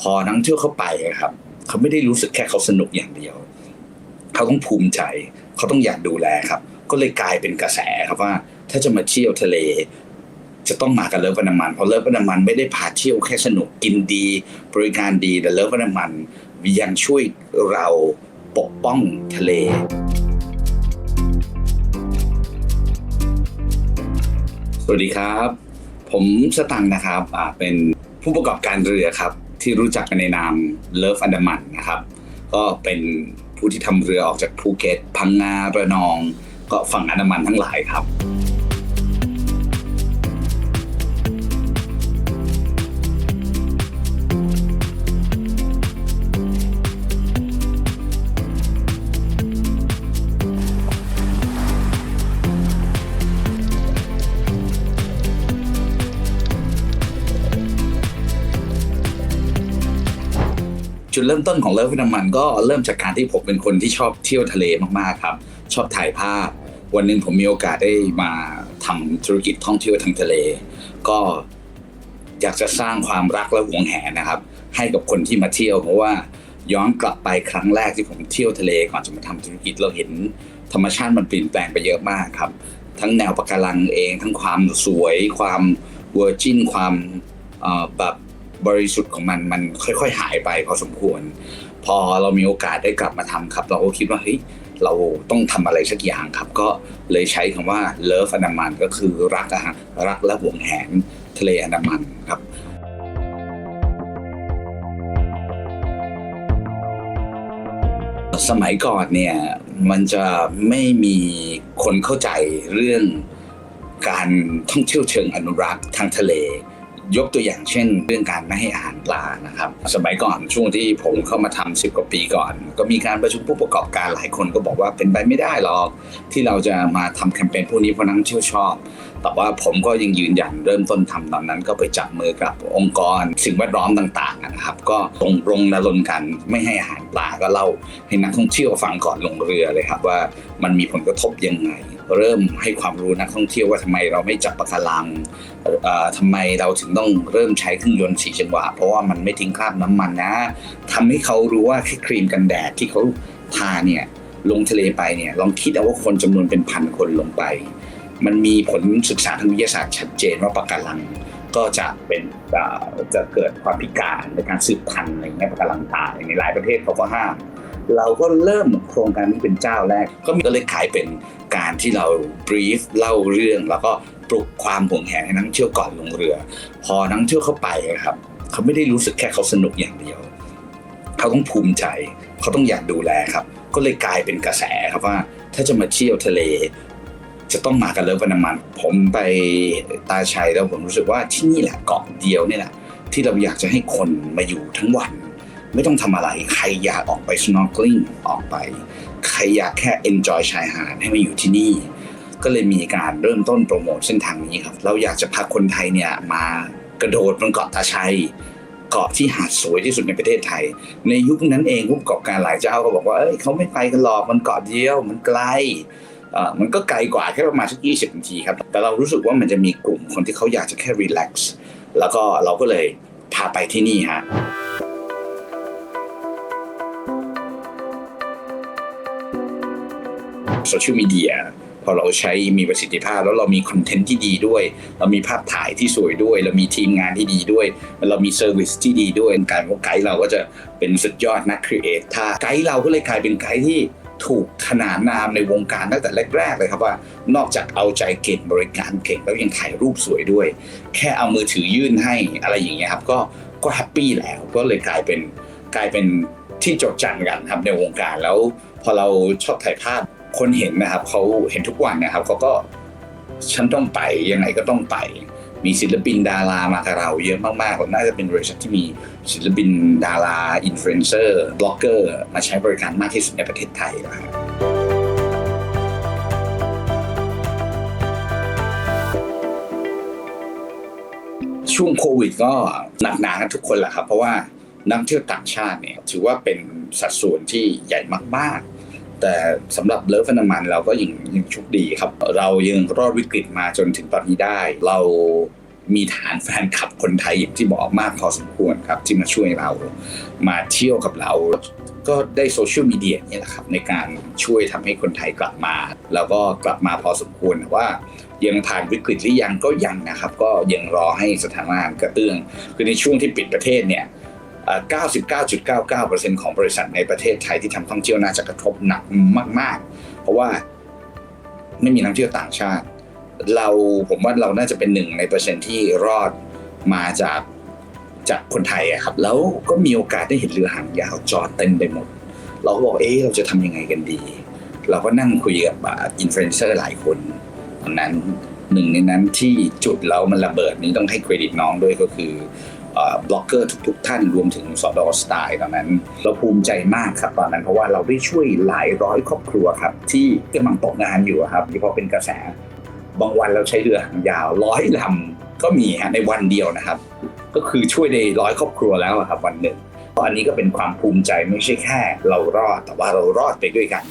พอนักท่งเที่ยวเข้าไปครับ เขาไม่ได้รู้สึกแค่เขาสนุกอย่างเดียว เขาต้องภูมิใจ เขาต้องอยากดูแลครับ ก็เลยกลายเป็นกระแสครับว่า ถ้าจะมาเที่ยวทะเล จะต้องมากับเลิฟวันามัน เพราะเลิฟวันามันไม่ได้พาเที่ยวแค่สนุกกินดี บริการดีแต่เลิฟวันามันยังช่วยเราปกป้องทะเลสวัสดีครับ ผมสตังค์นะครับ เป็นผู้ประกอบการเรือครับ ที่รู้จักกันในนามเลิฟอันดามันนะครับ ก็เป็นผู้ที่ทำเรือออกจากภูเก็ต พังงาระนอง ก็ฝั่งอันดามันทั้งหลายครับ จุดเริ่มต้นของเลิฟวินมันก็เริ่มจากการที่ผมเป็นคนที่ชอบเที่ยวทะเลมากๆครับ ชอบถ่ายภาพ วันหนึ่งผมมีโอกาสได้มาทำธุรกิจท่องเที่ยวทางทะเล ก็อยากจะสร้างความรักและหวงแหนนะครับ ให้กับคนที่มาเที่ยว เพราะว่าย้อนกลับไปครั้งแรกที่ผมเที่ยวทะเลก่อนจะมาทำธุรกิจเราเห็นธรรมชาติมันเปลี่ยนแปลงไปเยอะมากครับ ทั้งแนวปะการังเอง ทั้งความสวย ความเวอร์จินความแบบ บริสุทธิ์ของมันมันค่อย ๆ หายไปพอสมควร พอเรามีโอกาสได้กลับมาทำครับ เราก็คิดว่าเฮ้ยเราต้องทำอะไรสักอย่างครับ ก็เลยใช้คำว่า love อันดามันก็คือรักอะฮะรักและหวงแหนทะเลอันดามันครับสมัยก่อนเนี่ยมันจะไม่มีคนเข้าใจเรื่องการท่องเที่ยวเชิงอนุรักษ์ทางทะเล ยกตัวอย่างเช่น เรื่องการไม่ให้อาหารปลานะครับ สมัยก่อนช่วงที่ผมเข้ามาทำสิบกว่าปีก่อน ก็มีการประชุมผู้ประกอบการหลายคนก็บอกว่าเป็นไปไม่ได้หรอกที่เราจะมาทำแคมเปญพวกนี้เพราะนักท่องเที่ยวชอบแต่ว่าผมก็ยังยืนยันเริ่มต้นทำตอนนั้นก็ไปจับมือกับองค์กร สิ่งแวดล้อมต่างๆนะครับ ก็ตรงรงนรงค์กันไม่ให้อาหารปลาก็เล่าให้นักท่องเที่ยวฟังก่อนลงเรือเลยครับว่ามันมีผลกระทบยังไง เริ่มให้ความรู้นักท่องเที่ยวว่าทำไมเราไม่จับปะการังเอ่อทำไมเราถึงต้องเริ่มใช้เครื่องยนต์สีจังหวะ เพราะว่ามันไม่ทิ้งคราบน้ำมันนะทำให้เขารู้ว่าแค่ครีมกันแดดที่เขาทาเนี่ยลงทะเลไปเนี่ยลองคิดเอาว่าคนจำนวนเป็นพันคนลงไป มันมีผลศึกษาทางวิทยาศาสตร์ชัดเจนว่าปะการังก็จะเป็นจะเกิดความพิการในการสืบพันธุ์อะไรเงี้ยปะการังตายในหลายประเทศเขาก็ห้ามเราก็เริ่มโครงการนี้เป็นเจ้าแรก ก็มีก็เลยขายเป็นการที่เรา brief เล่าเรื่อง แล้วก็ปลุกความห่วงแหนให้นักเที่ยวก่อนลงเรือ พอนักท่องเที่ยวเข้าไปอะครับ เขาไม่ได้รู้สึกแค่เขาสนุกอย่างเดียว เขาต้องภูมิใจ เขาต้องอยากดูแลครับ ก็เลยกลายเป็นกระแสครับว่า ถ้าจะมาเที่ยวทะเล จะต้องมากันเลิฟวันมัน ผมไปตาชัยแล้วผมรู้สึกว่าที่นี่แหละเกาะเดียวนี่แหละ ที่เราอยากจะให้คนมาอยู่ทั้งวัน ไม่ต้องทำอะไรใครอยากออกไป snorkeling ออกไป ใครอยากแค่ enjoy ชายหาดให้มาอยู่ที่นี่ ก็เลยมีการเริ่มต้นโปรโมทเส้นทางนี้ครับ เราอยากจะพาคนไทยเนี่ยมากระโดดบนเกาะตาชัยเกาะที่หาดสวยที่สุดในประเทศไทย ในยุคนั้นเองผู้ประกอบการหลายเจ้าก็บอกว่าเอ้ยเขาไม่ไปกันหรอกมันเกาะเดียวมันไกล มันก็ไกลกว่าแค่ประมาณสักยี่สิบนาทีครับ แต่เรารู้สึกว่ามันจะมีกลุ่มคนที่เขาอยากจะแค่รีแลกซ์แล้วก็เราก็เลยพาไปที่นี่ฮะโซเชียลมีเดียพอเราใช้มีประสิทธิภาพ แล้วเรามีคอนเทนต์ที่ดีด้วย เรามีภาพถ่ายที่สวยด้วย เรามีทีมงานที่ดีด้วย เรามีเซอร์วิสที่ดีด้วยกายเป็นว่าไกด์เราก็จะเป็นสุดยอดนักครีเอทถ้าไกด์เราก็เลยกลายเป็นไกด์ที่ ถูกขนานนามในวงการตั้งแต่แรกๆเลยครับว่านอกจากเอาใจเก่งบริการเก่งแล้วยังถ่ายรูปสวยด้วย แค่เอามือถือยื่นให้อะไรอย่างเงี้ยครับก็ก็แฮปปี้แล้วก็เลยกลายเป็นกลายเป็นที่จดจันกันครับในวงการแล้ว พอเราชอบถ่ายภาพคนเห็นนะครับเขาเห็นทุกวันนะครับเขาก็ฉันต้องไปยังไงก็ต้องไป มีศิลปินดารามากับเราเยอะมากๆเราน่าจะเป็นบริษัทที่มีศิลปินดาราอินฟลูเอนเซอร์บล็อกเกอร์มาใช้บริการมากที่สุดในประเทศไทยนะครับช่วงโควิดก็หนักหนากันทุกคนแหละครับ เพราะว่านักเที่ยวต่างชาติเนี่ยถือว่าเป็นสัดส่วนที่ใหญ่มากๆ แต่สำหรับเลิฟฟันมันเราก็ยังยังโชคดีครับ เรายังรอดวิกฤตมาจนถึงตอนนี้ได้ เรามีฐานแฟนคลับคนไทยอย่างที่บอกมากพอสมควรครับที่มาช่วยเรา มาเที่ยวกับเรา ก็ได้โซเชียลมีเดียนี่แหละครับในการช่วยทำให้คนไทยกลับมา แล้วก็กลับมาพอสมควรแต่ว่ายังผ่านวิกฤตหรือยังก็ยังนะครับ ก็ยังรอให้สถานการณ์กระเตื้องคือในช่วงที่ปิดประเทศเนี่ย 99.99%ของบริษัทในประเทศไทยที่ทำท่องเที่ยวน่าจะกระทบหนักมาก ๆ เพราะว่าไม่มีนักท่องเที่ยวต่างชาติ เราผมว่าเราน่าจะเป็นหนึ่งในเปอร์เซ็นต์ที่รอดมาจากจากคนไทยอะครับ แล้วก็มีโอกาสได้เห็นเรือหางยาวจอดเต็มไปหมด เราก็บอกเอ๊ะเราจะทำยังไงกันดี เราก็นั่งคุยกับอินฟลูเอนเซอร์หลายคนตอนนั้นหนึ่งในนั้นที่จุดแล้วมันระเบิดนี้ต้องให้เครดิตน้องด้วยก็คือ บล็อกเกอร์ทุกๆท่านรวมถึงสอดอสไตล์ตอนนั้น เราภูมิใจมากครับตอนนั้นเพราะว่าเราได้ช่วยหลายร้อยครอบครัวครับ ที่กำลังตกงานอยู่ครับที่พอเป็นกระแส บางวันเราใช้เรือหางยาวร้อยลำก็มีฮะในวันเดียวนะครับ ก็คือช่วยได้ร้อยครอบครัวแล้วครับวันหนึ่งเพราะอันนี้ก็เป็นความภูมิใจไม่ใช่แค่ เรารอดแต่ว่าเรารอดไปด้วยกัน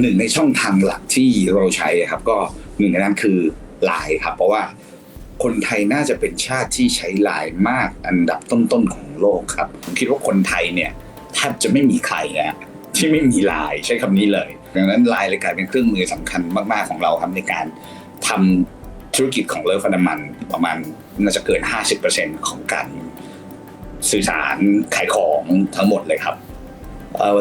หนึ่งในช่องทางหลักที่เราใช้ครับ ก็หนึ่งในนั้นคือไลน์ครับ เพราะว่าคนไทยน่าจะเป็นชาติที่ใช้ไลน์มากอันดับต้นๆของโลกครับผมคิดว่าคนไทยเนี่ยแทบจะไม่มีใครนะที่ไม่มีไลน์ใช้คำนี้เลย ดังนั้นไลน์เลยกลายเป็นเครื่องมือสำคัญมากๆของเราครับในการทำธุรกิจของเลิฟฟันดัมมันประมาณน่าจะเกิน 50%ของการสื่อสารขายของทั้งหมดเลยครับ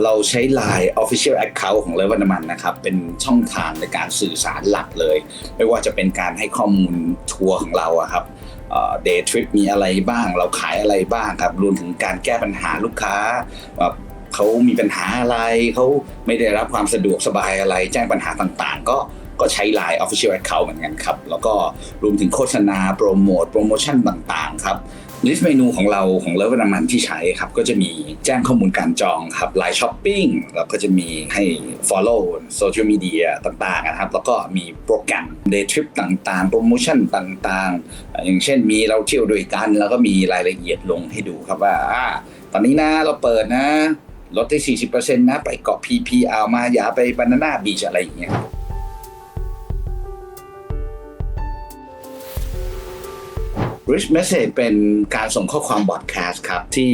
เราใช้ Line Official Account ของเลวันมันนะครับ เป็นช่องทางในการสื่อสารหลักเลย ไม่ว่าจะเป็นการให้ข้อมูลทัวร์ของเราครับเดย์ทริปมีอะไรบ้าง เราขายอะไรบ้างครับ รวมถึงการแก้ปัญหาลูกค้าว่าเขามีปัญหาอะไรเขาไม่ได้รับความสะดวกสบายอะไร แจ้งปัญหาต่างๆ ก็ก็ใช้ Line Official Account เหมือนกันครับ แล้วก็รวมถึงโฆษณาโปรโมทโปรโมชั่นต่างๆ ครับ ลิสต์เมนูของเราของเลิฟน้ำมันที่ใช้ครับ ก็จะมีแจ้งข้อมูลการจองครับไลน์ช้อปปิ้งแล้วก็จะมีให้ follow โซเชียลมีเดียต่างๆนะครับ แล้วก็มีโปรแกรม day trip ต่างๆ โปรโมชั่นต่างๆ อย่างเช่นมีเราเที่ยวด้วยกัน แล้วก็มีรายละเอียดลงให้ดูครับว่าตอนนี้นะเราเปิดนะลดได้40%นะ ไปเกาะพีพีอาวมาอย่าไปบานาน่าบีชอะไรอย่างเงี้ย Rich Message เป็นการส่งข้อความบอดแคสต์ครับ ที่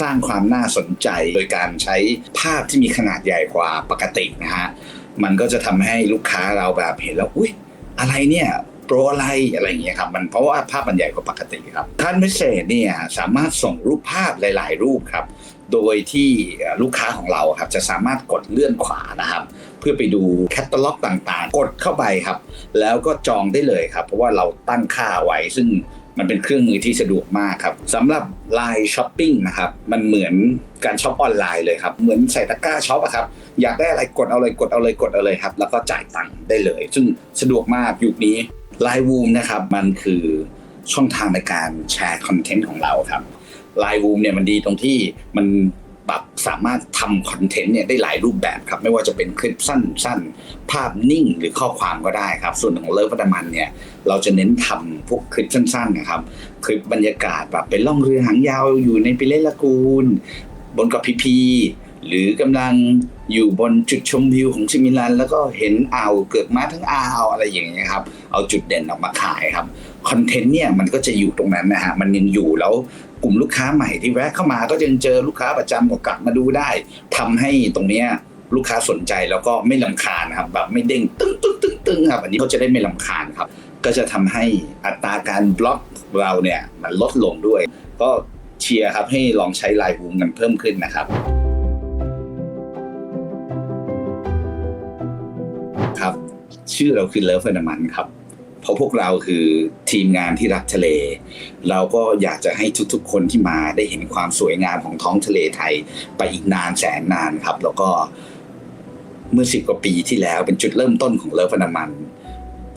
สร้างความน่าสนใจโดยการใช้ภาพที่มีขนาดใหญ่กว่าปกตินะฮะ มันก็จะทำให้ลูกค้าเราแบบเห็นแล้ว อุ๊ย อะไรเนี่ยโปรอะไรอะไรอย่างเงี้ยครับมันเพราะว่าภาพมันใหญ่กว่าปกติครับคันเมสเซจเนี่ยสามารถส่งรูปภาพหลาย ๆ รูปครับ โดยที่ลูกค้าของเราครับจะสามารถกดเลื่อนขวานะครับ เพื่อไปดูแคตตาล็อกต่างๆ กดเข้าไปครับ แล้วก็จองได้เลยครับ เพราะว่าเราตั้งค่าไว้ซึ่ง มันเป็นเครื่องมือที่สะดวกมากครับสำหรับไลน์ช้อปปิ้งนะครับมันเหมือนการช้อปออนไลน์เลยครับเหมือนใส่ตะกร้าช้อปอะครับอยากได้อะไรกดเอาเลยกดเอาเลยกดเอาเลยครับแล้วก็จ่ายตังค์ได้เลย ซึ่งสะดวกมากยุคนี้ไลน์วูมนะครับมันคือช่องทางในการแชร์คอนเทนต์ของเราครับไลน์วูมเนี่ยมันดีตรงที่มัน ปรับสามารถทำคอนเทนต์เนี่ยได้หลายรูปแบบครับ ไม่ว่าจะเป็นคลิปสั้นๆ ภาพนิ่งหรือข้อความก็ได้ครับ ส่วนของเลิฟวัตมันเนี่ยเราจะเน้นทำพวกคลิปสั้นๆนะครับ คลิปบรรยากาศแบบเป็นล่องเรือหางยาวอยู่ในปิเลละกูล บนเกาะพีพีหรือกำลัง อยู่บนจุดชมวิวของชิมิลัน แล้วก็เห็นอ่าวเกิดมาทั้งอ่าวอะไรอย่างเงี้ยครับ เอาจุดเด่นออกมาขายครับคอนเทนต์เนี่ยมันก็จะอยู่ตรงนั้นนะฮะมันยังอยู่แล้วกลุ่มลูกค้าใหม่ที่แวะเข้ามาก็ยังเจอลูกค้าประจำก็กลับมาดูได้ทำให้ตรงเนี้ยลูกค้าสนใจแล้วก็ไม่ลำคาญนครับแบบไม่เด้งตึ้งตึ้งตึ้งตึ้งครับอันนี้เขาจะได้ไม่ลำคาญครับ ก็จะทำให้อัตราการบล็อกเราเนี่ยมันลดลงด้วย ก็เชียร์ครับให้ลองใช้ไลน์วูมกันเพิ่มขึ้นนะครับ ครับ ชื่อเราคือเลิฟเฟนมันครับ เพราะพวกเราคือทีมงานที่รักทะเล เราก็อยากจะให้ทุกๆ คนที่มาได้เห็นความสวยงามของท้องทะเลไทยไปอีกนานแสนนานครับ แล้วก็เมื่อสิบกว่าปีที่แล้วเป็นจุดเริ่มต้นของเลิฟเฟนมัน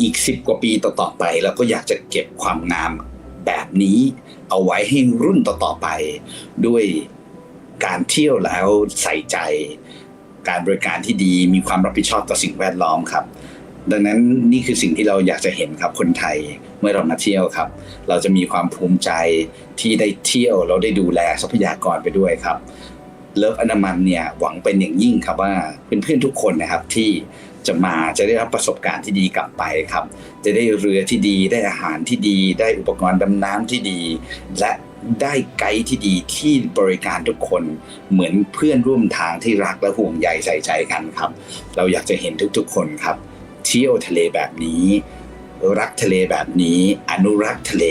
อีกสิบกว่าปีต่อๆไปเราก็อยากจะเก็บความงามแบบนี้เอาไว้ให้รุ่นต่อๆไป ด้วยการเที่ยวแล้วใส่ใจ การบริการที่ดี มีความรับผิดชอบต่อสิ่งแวดล้อมครับ ดังนั้นนี่คือสิ่งที่เราอยากจะเห็นครับคนไทยเมื่อเรามาเที่ยวครับ เราจะมีความภูมิใจที่ได้เที่ยวเราได้ดูแลทรัพยากรไปด้วยครับเลิฟอนามันเนี่ยหวังเป็นอย่างยิ่งครับว่าเพื่อนๆทุกคนนะครับที่จะมาจะได้รับประสบการณ์ที่ดีกลับไปครับ จะได้เรือที่ดี ได้อาหารที่ดี ได้อุปกรณ์ดำน้ำที่ดี และ ได้ไกด์ที่ดีที่บริการทุกคนเหมือนเพื่อนร่วมทางที่รักและห่วงใยใส่ใจกันครับ เราอยากจะเห็นทุกๆ คนครับ เที่ยวทะเลแบบนี้ รักทะเลแบบนี้ อนุรักษ์ทะเล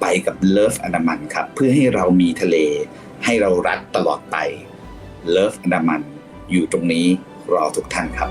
ไปกับเลิฟอนามันครับ เพื่อให้เรามีทะเล ให้เรารักตลอดไปเลิฟอนามันอยู่ตรงนี้รอทุกท่านครับ